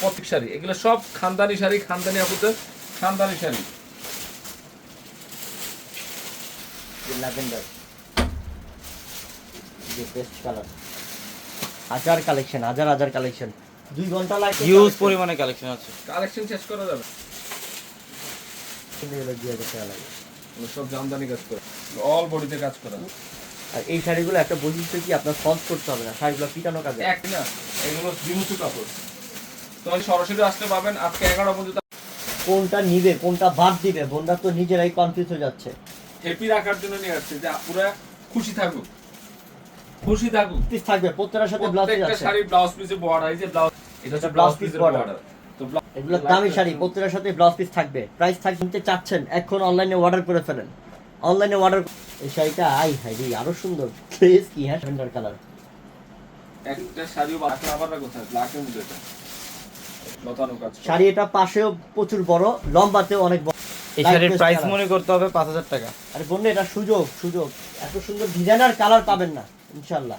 প্রত্যেক শাড়ি। এগুলো সব খানদানি শাড়ি খানদানি আপুদের খানদানি শাড়ি। ল্যাভেন্ডার যে বেস্ট কালার হাজার কালেকশন হাজার হাজার কালেকশন দুই ঘণ্টা লাগবে হিউজ পরিমাণে কালেকশন আছে। কালেকশন শেষ করা যাবে। লাগে। সব জামদানি কাজ করা। অল বডিতে কাজ করা। আর এই শাড়িগুলো একটা বৈশিষ্ট্য কি? আপনার ফলস করতে হবে না শাড়িগুলো পিটানো কাজে। এক না এগুলো জিমুচু কাপড়। তোমার সরাসরি আসলে পাবেন আজকে এগারো পর্যন্ত। কোনটা নিবে কোনটা বাদ দিবে বোনরা তো নিজেরাই কনফিউজ হয়ে যাচ্ছে। হ্যাপি রাখার জন্য নিয়ে আসছে যে পুরো খুশি থাকুক। খুশি থাকুক। পিস থাকবে প্রত্যেকটার সাথে ব্লাউজ আছে। শাড়ি ব্লাউজ পিসে বর্ডার এই যে ব্লাউজ এটা হচ্ছে ব্লাউজ পিসের বর্ডার তো এগুলো দামি শাড়ি প্রত্যেকটার সাথে ব্লাউজ পিস থাকবে। প্রাইস থাকবে চাচ্ছেন এখন অনলাইনে অর্ডার করে ফেলেন। অনলাইনে অর্ডার এই শাড়িটা আই হাই রে আরও সুন্দর। ফেস কি হ্যাঁ সুন্দর কালার একটা শাড়িও বাকি আবার কোথায়? ব্ল্যাকের মধ্যে এটা লতানো কাজ করা। শাড়ি এটা পাশেও প্রচুর বড় লম্বাতেও অনেক বড়। এই শাড়ির প্রাইস মনে করতে হবে পাঁচ হাজার টাকা। আরে বললে এটা সুযোগ সুযোগ। এত সুন্দর ডিজাইনার কালার পাবেন না ইনশাল্লাহ।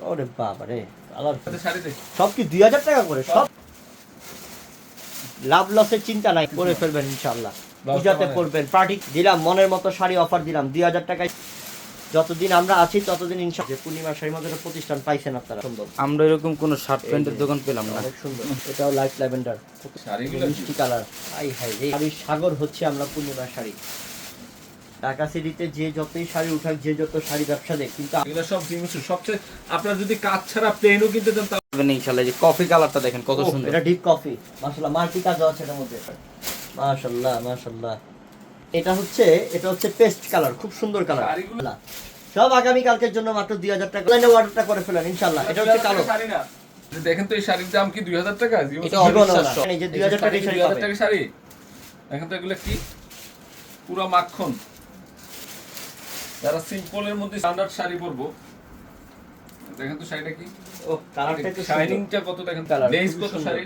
ওরে বাবা রে কালার সাথে শাড়ি দেখি। সব কি দুই হাজার টাকা করে? সব লাভ লসের চিন্তা নাই। করে ফেলবেন ইনশাল্লাহ। পূজাতে মানে- পার্টি দিলাম মনের মতো শাড়ি অফার দিলাম। দুই হাজার টাকায় যতদিন আমরা আছি ততদিন ইনশাল্লাহ যে পূর্ণিমা শাড়ির মধ্যে একটা প্রতিষ্ঠান পাইছেন আপনারা। সুন্দর। আমরা এরকম কোনো শার্ট প্যান্টের দোকান পেলাম না। অনেক সুন্দর। এটাও লাইট ল্যাভেন্ডার মিষ্টি কালার আই হাই রে শাড়ির সাগর হচ্ছে আমরা পূর্ণিমা শাড়ি। ঢাকা সিটিতে যে যতই শাড়ি উঠাক যে যত শাড়ি ব্যবসা দেখ কিন্তু এগুলো সব জিনিস সবচেয়ে আপনার যদি কাজ ছাড়া প্লেনও কিনতে চান ইনশাল্লাহ যে কফি কালারটা দেখেন কত সুন্দর। এটা ডিপ কফি মাশাআল্লাহ মাল্টি কাজ আছে এটার মধ্যে। মাশাআল্লাহ মাশাআল্লাহ। এটা হচ্ছে এটা হচ্ছে পেস্ট কালার খুব সুন্দর কালার সব আগামী কালকের জন্য মাত্র 2000 টাকা। লাইনে অর্ডারটা করে ফেলেন ইনশাআল্লাহ। এটা হচ্ছে কালো। শাড়ি না। দেখেন তো এই শাড়ির দাম কি দুই হাজার টাকা? এই যে 2000 টাকা শাড়ি দুই হাজার পাবে। টাকা শাড়ি। দেখেন তো এগুলো কি? পুরো মাখন। যারা সিম্পলের মধ্যে স্ট্যান্ডার্ড শাড়ি পরবো দেখেন তো শাড়িটা কি? ও কালারটা একটু শাইনিংটা কত দেখেন? Colour, লেস কত শাড়ি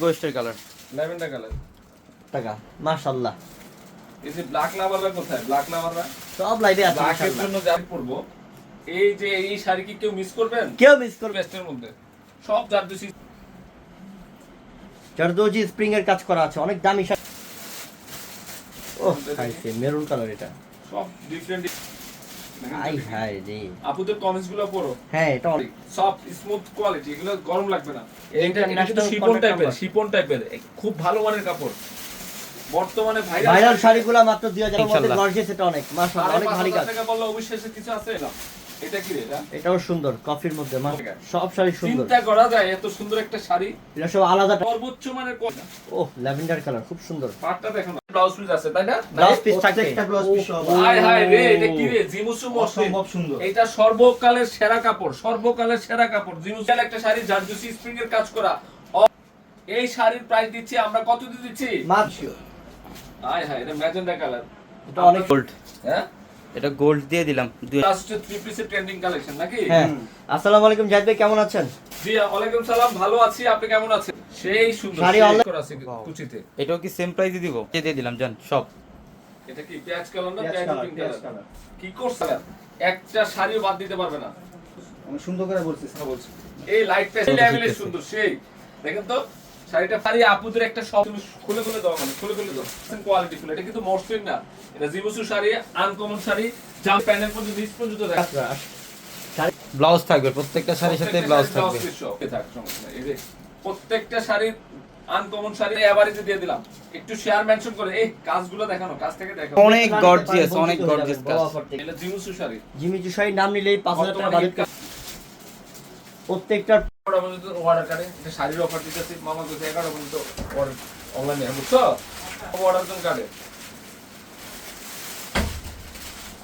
গোয়েস্টের কালার ল্যাভেন্ডার কালার টাকা মাশাআল্লাহ। এই যে ব্ল্যাক লাভাররা কোথায়? ব্ল্যাক লাভাররা সব লাইভে আছে ব্ল্যাকের জন্য যা এই যে এই শাড়ি কি কেউ মিস করবেন? কেউ মিস করবে। বেস্টের মধ্যে। সব জারদুসি। জারদোজি স্প্রিং এর কাজ করা আছে অনেক দামি শাড়ি। ও খাইছে মেরুন কালার এটা। সব ডিফারেন্ট আই হাই রে। আপুদের কমেন্টসগুলো পড়ো। হ্যাঁ এটা অনেক সফট স্মুথ কোয়ালিটি এগুলো গরম লাগবে না। এটা International শিপন টাইপের শিপন টাইপের খুব ভালো মানের কাপড়। বর্তমানে ভাইরাল ভাইরাল শাড়িগুলো মাত্র 2000 এর মধ্যে ইনশাআল্লাহ। গর্জিয়াস এটা অনেক। মাশাআল্লাহ অনেক ভারী কাজ। টাকা বললে অবশ্যই কিছু আছে? এটা কি রে এটা? এটাও সুন্দর কফির মধ্যে সব শাড়ি সুন্দর। চিন্তা করা যায় এত সুন্দর একটা শাড়ি। এটা সব আলাদা সর্বোচ্চ মানের ও ল্যাভেন্ডার কালার খুব সুন্দর। পাটটা দেখো না ব্লাউজ পিস আছে তাই না? ব্লাউজ পিস piece সহ। হায় হায় রে এটা কি রে? জিমুসু অসম্ভব সুন্দর। এটা সর্বকালের সেরা কাপড় সর্বকালের সেরা কাপড়। জিমুসেল একটা শাড়ি জারদুসি স্প্রিং এর কাজ করা। এই শাড়ির প্রাইস দিচ্ছি আমরা কত দিয়ে দিচ্ছি? মাত্র হায় হায় এটা ম্যাজেন্ডা কালার এটা অনেক গোল্ড হ্যাঁ? এটা গোল্ড দিয়ে দিলাম লাস্ট থ্রি পিসের ট্রেন্ডিং কালেকশন নাকি? হ্যাঁ। আসসালামু আলাইকুম জাহিদ ভাই কেমন আছেন? জি ওয়ালাইকুম সালাম ভালো আছি আপনি কেমন আছেন? সেই সুন্দর শাড়ি সেই করা আছে কুচিতে। এটাও কি সেম প্রাইসে দিব? দিয়ে দিলাম জান সব। এটা কি পেঁয়াজ কালার না পেঁয়াজ পেঁয়াজ কালার, পিঙ্ক পেঁয়াজ কালার কালার। কি করছে একটা শাড়িও বাদ দিতে পারবে না। আমি সুন্দর করে বলছি। বলছি। এই লাইট পেস্ট সুন্দর সেই। দেখেন তো শাড়িটা শাড়ি আপুদের একটা সব খুলে খুলে দাও মানে খুলে খুলে দাও কোয়ালিটি ফুল এটা কিন্তু মসলিন না। এটা জিবসু শাড়ি আনকমন শাড়ি জাম প্যানেল পর্যন্ত নিচ পর্যন্ত ব্লাউজ থাকবে প্রত্যেকটা শাড়ির সাথে ব্লাউজ থাকবে। এই প্রত্যেকটা শাড়ির আনকমন শাড়ি এভারেজে দিয়ে দিলাম একটু শেয়ার মেনশন করে এই কাজগুলো দেখানো কাজ থেকে দেখানো অনেক গর্জিয়াস অনেক গর্জিয়াস কাজ। এটা জিবসু শাড়ি। জিমি জুসাই নাম নিলেই 5000 টাকা বাজেট প্রত্যেকটা পর্যন্ত অর্ডার করে এটা শাড়ির অফার দিতেছি মামা কাছে এগারো পর্যন্ত অনলাইনে বুঝছ? অর্ডার জন কাটে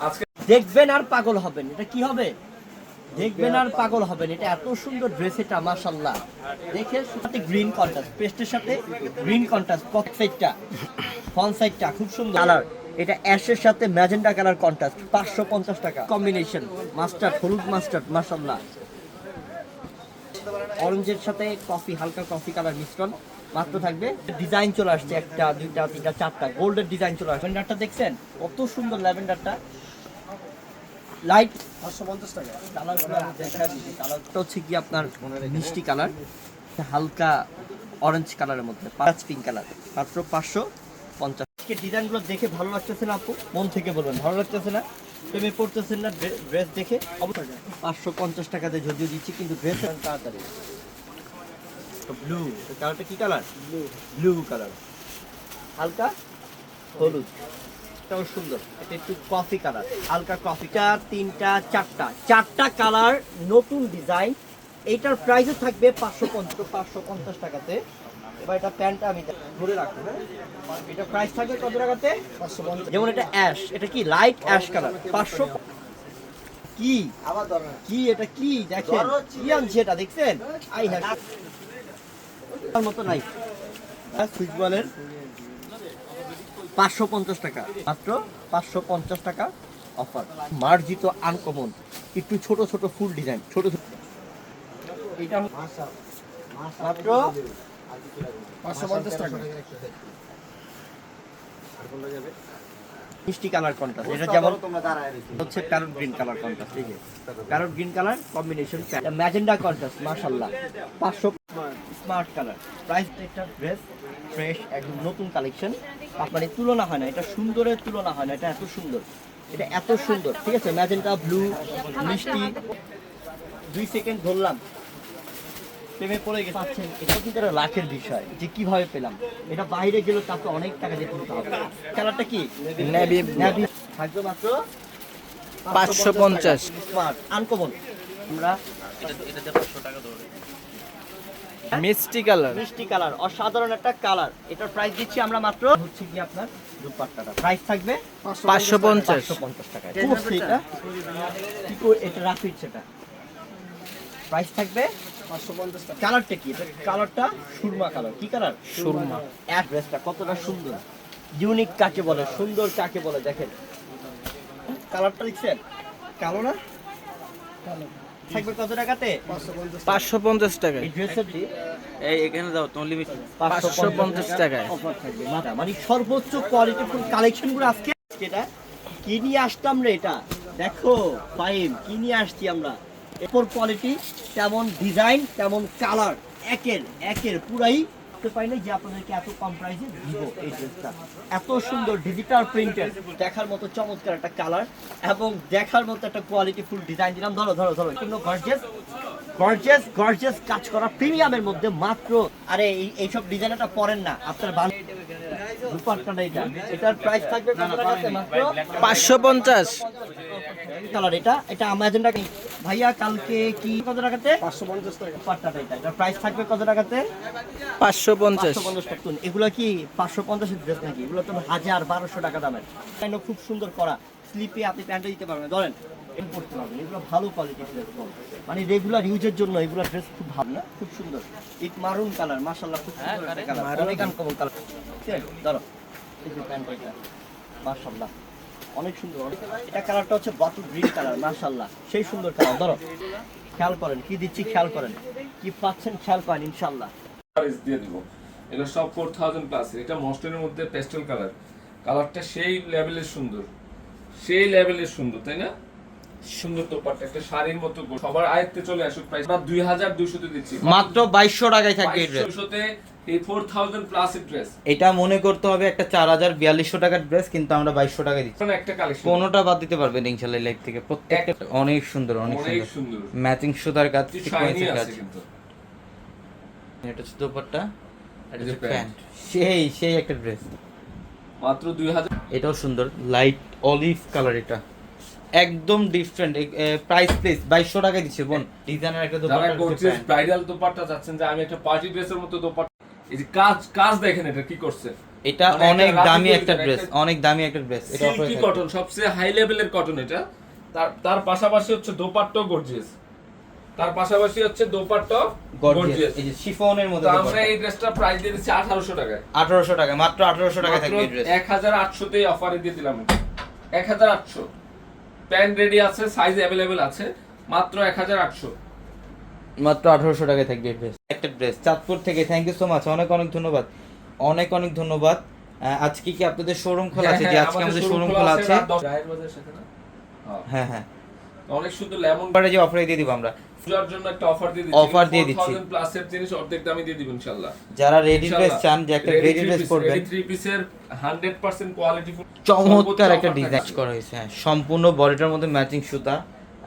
আজকে দেখবেন আর পাগল হবেন এটা কি হবে? দেখবেন আর পাগল হবেন এটা এত সুন্দর ড্রেস এটা মাশাআল্লাহ। দেখে সাথে গ্রিন কন্ট্রাস্ট পেস্টের সাথে গ্রিন কন্ট্রাস্ট সাইডটা ফ্রন্ট সাইডটা খুব সুন্দর। কালার এটা অ্যাশের সাথে ম্যাজেন্টা কালার কন্ট্রাস্ট পাঁচশো পঞ্চাশ টাকা। কম্বিনেশন মাস্টার্ড হলুদ মাস্টার্ড মাশাআল্লাহ। অরেঞ্জের সাথে কফি হালকা কফি কালার মিশ্রণ মাত্র থাকবে। ডিজাইন চলে আসছে একটা দুইটা তিনটা চারটা। গোল্ডের ডিজাইন চলে আসছে। ল্যাভেন্ডারটা দেখছেন? কত সুন্দর ল্যাভেন্ডারটা লাইট কালারটা হচ্ছে কি আপনার মিষ্টি কালার হালকা অরেঞ্জ কালারের মধ্যে পাঁচ পিঙ্ক কালার মাত্র পাঁচশো পঞ্চাশ আজকে ডিজাইনগুলো দেখে ভালো লাগতেছে না আপু? মন থেকে বলবেন ভালো লাগতেছে না? প্রেমে পড়তেছেন না ড্রেস দেখে? অবশ্যই। পাঁচশো পঞ্চাশ টাকাতে যদিও দিচ্ছি কিন্তু ড্রেস তাড়াতাড়ি। ব্লু কালারটা কি কালার ব্লু ব্লু কালার হালকা? হলুদ। এটাও সুন্দর। এটা একটু কফি কালার হালকা কফিটা তিনটা চারটা। চারটা কালার নতুন ডিজাইন এইটার প্রাইসও থাকবে পাঁচশো পঞ্চাশ পাঁচশো পঞ্চাশ টাকাতে। এবার এটা প্যান্টটা আমি ধরে রাখব হ্যাঁ? এটা প্রাইস থাকবে কত টাকাতে? যেমন এটা অ্যাশ এটা কি লাইট অ্যাশ কালার পাঁচশো কি? কি এটা কি? দেখেন কি আনছে এটা দেখছেন? আই তার মতো নাই। পাঁচশো পঞ্চাশ টাকা। মাত্র পাঁচশো পঞ্চাশ টাকা অফার মার্জিত আনকমন একটু ছোট ছোট ফুল ডিজাইন ছোট ছোট এটা মাত্র পাঁচশো পঞ্চাশ টাকা। মিষ্টি কালার কন্ট্রাস্ট এটা যেমন হচ্ছে প্যারট গ্রিন কালার কন্ট্রাস্ট এই যে। Parrot green colour combination magenta contrast মাশাআল্লাহ। 500 স্মার্ট কালার প্রাইস একটা ড্রেস ফ্রেশ একদম নতুন কালেকশন মানে তুলনা হয় না এটা সুন্দরের তুলনা হয় না এটা এত সুন্দর। এটা এত সুন্দর ঠিক আছে? ম্যাজেন্টা ব্লু মিষ্টি। দুই সেকেন্ড ধরলাম। প্রেমে পড়ে গেছে। পাচ্ছেন এটা কিন্তু একটা লাখের বিষয় যে কীভাবে পেলাম। এটা বাইরে গেলে তাকে অনেক টাকা দিয়ে কিনতে হবে। কালারটা কি? নেভি ন্যাভি থাকবে মাত্র পাঁচশো পঞ্চাশ। Smart uncommon. আমরা মিষ্টি কালার। মিষ্টি কালার অসাধারণ একটা কালার। এটার প্রাইস দিচ্ছি আমরা মাত্র হচ্ছে কি আপনার দুপাট্টাটা। প্রাইস থাকবে পাঁচশো পঞ্চাশ পাঁচশো পঞ্চাশ। টাকা করছে এটা? কি এটা সেটা। প্রাইস থাকবে কালারটা কি? কালারটা সুরমা কালার কি কালার সুরমা। অ্যাড্রেসটা কতটা সুন্দর। ইউনিক কাকে বলে? সুন্দর কাকে বলে? দেখেন। কালারটা দেখছেন কালো না? থাকবে কত টাকাতে? পাঁচশো পঞ্চাশ। টাকায়। এই ড্রেসের এই এখানে দাও তোমার লিমিট পাঁচশো পঞ্চাশ টাকায়। অফার থাকবে। মাথা মানে সর্বোচ্চ আজকে। এটা। কি নিয়ে আসতাম রে এটা? দেখো কি নিয়ে আসছি আমরা? এরপর কোয়ালিটি তেমন ডিজাইন তেমন কালার একের একের পুরাই যে আপনাদেরকে এত কম প্রাইসে দিব এই ড্রেসটা এত সুন্দর ডিজিটাল প্রিন্টের দেখার মতো চমৎকার একটা কালার এবং দেখার মতো একটা কোয়ালিটি ফুল ডিজাইন দিলাম। ধরো ধরো ধরো কিন্তু গর্জেস গর্জেস গর্জেস কাজ করা প্রিমিয়ামের মধ্যে মাত্র আরে এই এইসব ডিজাইনটা পরেন না আপনার ভালো দুপাট্টাটা এটা। এটার প্রাইস থাকবে মাত্র? পাঁচশো পঞ্চাশ। কালার এটা এটা ভাইয়া কালকে কি কত টাকাতে? 550 টাকা। দুপাট্টাটা এটা এটার প্রাইস থাকবে কত টাকাতে? পাঁচশো পঞ্চাশ। 550 টাকা তুন। এগুলো কি 550 এর ড্রেস নাকি? এগুলো তো হাজার 1200 টাকা দামের। কেন খুব সুন্দর করা। স্লিপে আপনি প্যান্টে দিতে পারবেন ধরেন এম করতে পারবেন। এগুলো ভালো কোয়ালিটির ড্রেস মানে রেগুলার ইউজের জন্য এগুলো ড্রেস খুব ভালো না? খুব সুন্দর। ইট মারুন কালার মাশাআল্লাহ খুব সুন্দর কালার অনেক আনকমন কালার ধরো। এই যে প্যান্ট এটা মাশাআল্লাহ। অনেক সুন্দর। এটা কালারটা হচ্ছে বটল গ্রিন কালার মাশাআল্লাহ। সেই সুন্দর কালার। ধরো খেয়াল করেন কি দিচ্ছি খেয়াল করেন। কি পাচ্ছেন খেয়াল দিয়ে দিব। এগুলো সব ফোর থাউজেন্ড প্লাস এটা মস্টেনের মধ্যে পেস্টেল কালার কালারটা সেই লেভেলের সুন্দর। সেই লেভেলের সুন্দর তাই না? সুন্দর তোপারটা একটা শাড়ির মতো সবার আয়ত্তে চলে আসুক প্রাইস আমরা দুই হাজার দুইশোতে দিচ্ছি। মাত্র বাইশশো টাকায় থাকবে দুইশোতে এই ফোর থাউজেন্ড প্লাস ড্রেস এটা মনে করতে হবে একটা চার হাজার বিয়াল্লিশশো টাকার ড্রেস কিন্তু আমরা টাকায় দিচ্ছি। একটা কালেকশন কোনোটা বাদ দিতে পারবেন থেকে। প্রত্যেকটা অনেক সুন্দর অনেক সুন্দর। ম্যাচিং সুতার কাজ সিকোয়েন্সের কাজ। এটা হচ্ছে দোপাট্টা এটা হচ্ছে প্যান্ট। প্যান্ট। সেই সেই একটা ড্রেস মাত্র দুই হাজার এটাও সুন্দর লাইট অলিভ কালার এটা। একদম ডিফারেন্ট প্রাইস প্লেস বাইশশো টাকায় দিচ্ছে বোন। ডিজাইনের একটা দোপাট্টা। ব্রাইডাল দোপাট্টা যাচ্ছেন যে আমি একটা পার্টি ড্রেসের মতো দোপাট্টা এই যে কাজ কাজ দেখেন এটা কি করছে। এটা মানে অনেক দামি একটা ড্রেস অনেক দামি একটা ড্রেস এটা সিল্কি কটন সবচেয়ে হাই লেভেলের কটন এটা। তার তার পাশাপাশি হচ্ছে দোপাট্টাও গর্জিয়াস তার পাশাপাশি হচ্ছে দোপাট্টা গর্জিয়াস এই যে শিফনের মধ্যে আমরা এই ড্রেসটা প্রাইস দিয়ে দিচ্ছি আঠারোশো টাকায়। আঠারোশো টাকা মাত্র আঠারোশো টাকা থাকবে এই ড্রেস এক হাজার আটশোতে অফারে দিয়ে দিলাম এক হাজার আটশো। প্যান্ট রেডি আছে সাইজ অ্যাভেলেবেল আছে মাত্র এক হাজার আটশো। মাত্র আঠারোশো টাকায় থাকবে ড্রেস একটা ড্রেস চাঁদপুর থেকে থ্যাংক ইউ সো মাচ অনেক অনেক ধন্যবাদ। অনেক অনেক ধন্যবাদ। আজকে কি আপনাদের শোরুম খোলা আছে? যে আজকে আমাদের শোরুম খোলা আছে? হ্যাঁ। হ্যাঁ। হ্যাঁ। অনেক সুন্দর লেমন এবারে যে অফারে দিয়ে দিব আমরা। পূজার জন্য একটা অফার দিয়ে দিচ্ছি। Offer দিয়ে দিচ্ছি। প্লাস এর জিনিস অর্ধেক দামে দিয়ে দিব ইনশাআল্লাহ। যারা রেডি ড্রেস চান যে একটা রেডি ড্রেস পরবেন। থ্রি পিসের 100% কোয়ালিটি চমৎকার একটা ডিজাইন করা হয়েছে। হ্যাঁ সম্পূর্ণ বডিটার মধ্যে ম্যাচিং সুতা।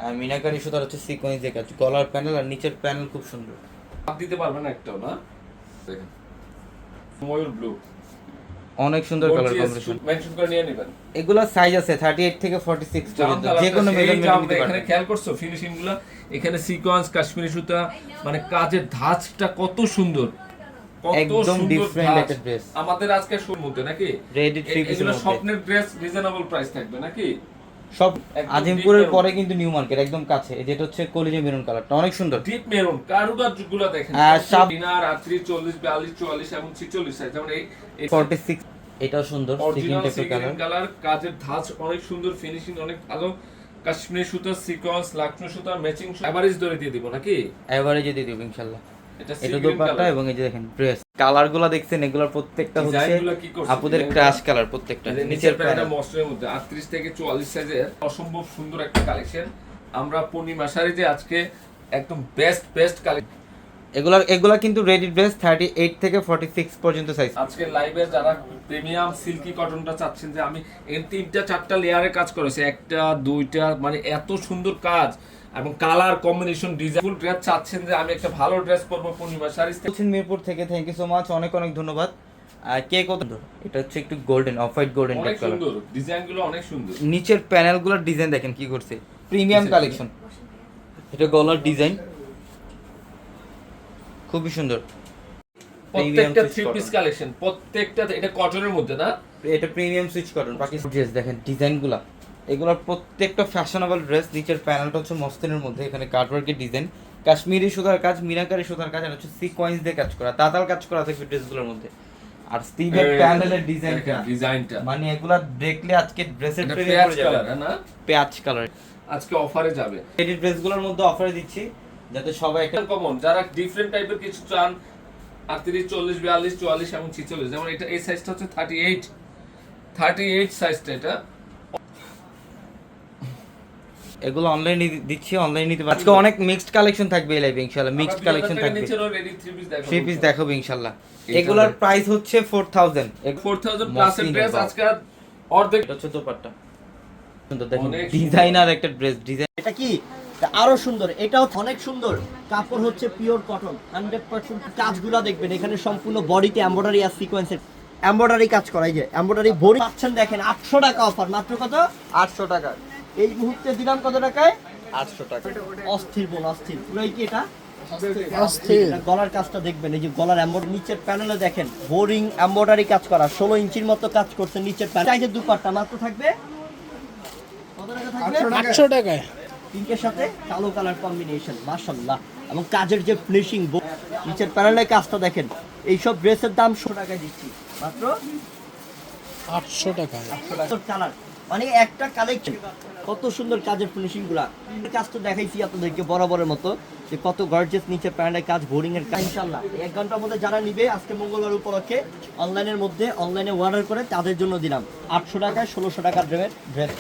মিনাকারি সুতার হচ্ছে সিকোয়েন্স দিয়ে কাজ গলার প্যানেল আর নিচের প্যানেল খুব সুন্দর। দিতে পারবেন না একটাও না? দেখেন। ময়ূর ব্লু অনেক সুন্দর কালার কম্বিনেশন মেনশন করে নিয়ে নেবেন। এগুলো সাইজ আছে 38 থেকে 46 পর্যন্ত। যে কোনো মেজারমেন্ট নিতে এখানে খেয়াল করছ ফিনিশিংগুলো? এখানে সিকোয়েন্স কাশ্মীরি সুতা মানে কাজের ধাঁচটা কত সুন্দর। একদম ধাঁচ। একটা dress। আমাদের আজকে শুরু মধ্যে নাকি? এ- piece এগুলো স্বপ্নের ড্রেস রিজনেবল প্রাইস থাকবে নাকি? সব আজিমপুরের পরে কিন্তু নিউ মার্কেট একদম কাছে। এই যেটা হচ্ছে কলিজা মেরুন কালারটা অনেক সুন্দর। ডিপ মেরুন কারুকার্যগুলো দেখেন। হ্যাঁ, সব- ডিনার আটত্রি চল্লিশ বিয়াল্লিশ চুয়াল্লিশ এবং ছিচল্লিশ সাইজ যেমন এই এই 46 এটাও সুন্দর সিকিম টাইপের কালার কালার কাজের ধাঁচ অনেক সুন্দর ফিনিশিং অনেক ভালো। কাশ্মীরি সুতা সিকোয়েন্স লাকনো সুতা ম্যাচিং এভারেজ ধরে দিয়ে দিব নাকি? এভারেজে দিয়ে দিব ইনশাআল্লাহ এটা দোপাট্টা এবং এই যে দেখেন ড্রেস কালারগুলো দেখছেন এগুলোর প্রত্যেকটা হচ্ছে গুলো? আপুদের ক্রাশ কালার প্রত্যেকটা নিচের প্যান্টটা মসলের মধ্যে 38 থেকে 44 সাইজের অসম্ভব সুন্দর একটা কালেকশন আমরা পূর্ণিমা শাড়িতে আজকে একদম বেস্ট বেস্ট কালেকশন এগুলা এগুলা কিন্তু রেডি ড্রেস 38 থেকে 46 পর্যন্ত সাইজ আজকে লাইভে যারা প্রিমিয়াম সিল্কি কটনটা চাচ্ছেন যে আমি এই তিনটা চারটা লেয়ারে কাজ করেছি একটা দুইটা মানে এত সুন্দর কাজ। এবং colour combination design full dress চাচ্ছেন যে আমি একটা ভালো ড্রেস পরবো পূর্ণিমা শাড়ি বলছেন মিরপুর থেকে থ্যাংক ইউ সো মাচ অনেক অনেক ধন্যবাদ। কে কত এটা হচ্ছে একটু গোল্ডেন অফ হোয়াইট গোল্ডেন অনেক সুন্দর ডিজাইনগুলো অনেক সুন্দর। নিচের প্যানেলগুলোর ডিজাইন দেখেন কি করছে। প্রিমিয়াম কালেকশন এটা গলার ডিজাইন খুবই সুন্দর। প্রত্যেকটা থ্রি পিস কালেকশন প্রত্যেকটা এটা কটনের মধ্যে না? এটা premium Swiss cotton Pakistan dress দেখেন ডিজাইনগুলা এগুলোর প্রত্যেকটা ফ্যাশনেবল ড্রেস নিচের প্যানেলটা হচ্ছে মস্তিনের মধ্যে এখানে কাটওয়ার্কের ডিজাইন কাশ্মীরি সুতার কাজ মিনাকারি সুতার কাজ আর হচ্ছে সিকোয়েন্স দিয়ে কাজ করা তাতাল কাজ করা থাকবে ড্রেসগুলোর মধ্যে। আর স্টিভের প্যানেলের ডিজাইনটা ডিজাইনটা মানে এগুলা দেখলে আজকে ড্রেসের প্রেমে পড়ে যাবে। না? পেঁয়াজ কালার আজকে অফারে যাবে। এই ড্রেসগুলোর মধ্যে অফারে দিচ্ছি যাতে সবাই একটা কমন যারা ডিফারেন্ট টাইপের কিছু চান আটত্রিশ চল্লিশ বিয়াল্লিশ চুয়াল্লিশ এবং ছিচল্লিশ যেমন এটা এই সাইজটা হচ্ছে থার্টি এইট থার্টি এইট সাইজটা এটা। এগুলো অনলাইনে দিচ্ছি অনলাইনে নিতে আজকে অনেক মিক্সড কালেকশন থাকবে এই লাইভে ইনশাআল্লাহ। মিক্সড কালেকশন থাকবে। থ্রি পিস দেখো থ্রি পিস দেখাবো। ইনশাআল্লাহ। এগুলোর প্রাইস হচ্ছে four thousand four thousand plus মসলিনের dress. আজকে অর্ধেক এটা হচ্ছে দোপাট্টা। সুন্দর দেখেন। ডিজাইনার একটা ড্রেস ডিজাইন এটা কি? আরও সুন্দর। এটাও অনেক সুন্দর। কাপড় হচ্ছে পিওর কটন হান্ড্রেড পার্সেন্ট কাজগুলো দেখবেন এখানে সম্পূর্ণ বডিতে এম্বয়ডারি আর সিকোয়েন্সের এম্বয়ডারি কাজ করাই যে এম্বয়ডারি ভরি পাচ্ছেন দেখেন আটশো টাকা অফার মাত্র কত? আটশো টাকা। এই মুহূর্তে দিলাম কত টাকায়? আটশো টাকা। অস্থির বোন অস্থির। পুরোই কি এটা? এটা গলার কাজটা দেখবেন এই যে গলার নিচের প্যানেলে দেখেন বোরিং এম্বয়ডারি কাজ করা ষোলো ইঞ্চির মতো কাজ করছে নিচের প্যানেল চাইছে দুপাট্টা মাত্র থাকবে? কত টাকা থাকবে? আটশো টাকায়। পিঙ্কের সাথে কালো কালার কম্বিনেশন মাশাল্লাহ এবং কাজের যে ফিনিশিং নিচের প্যানেলের কাজটা দেখেন এইসব ড্রেসের দাম শো টাকায় দিচ্ছি মাত্র আটশো টাকায়। আটশো টাকা। কালার মানে একটা কালেকশন কত সুন্দর কাজের ফিনিশিংগুলা। কাজ তো দেখাইছি আপনাদেরকে বরাবরের মতো, যে কত গর্জেস নিচে প্যানেলের কাজ বোরিং এর কাজ। ইনশাল্লাহ এক ঘণ্টার মধ্যে যারা নিবে, আজকে মঙ্গলবার উপলক্ষে অনলাইনের মধ্যে অনলাইনে অর্ডার করে তাদের জন্য দিলাম। আটশো টাকায় ষোলোশো টাকার ড্রেস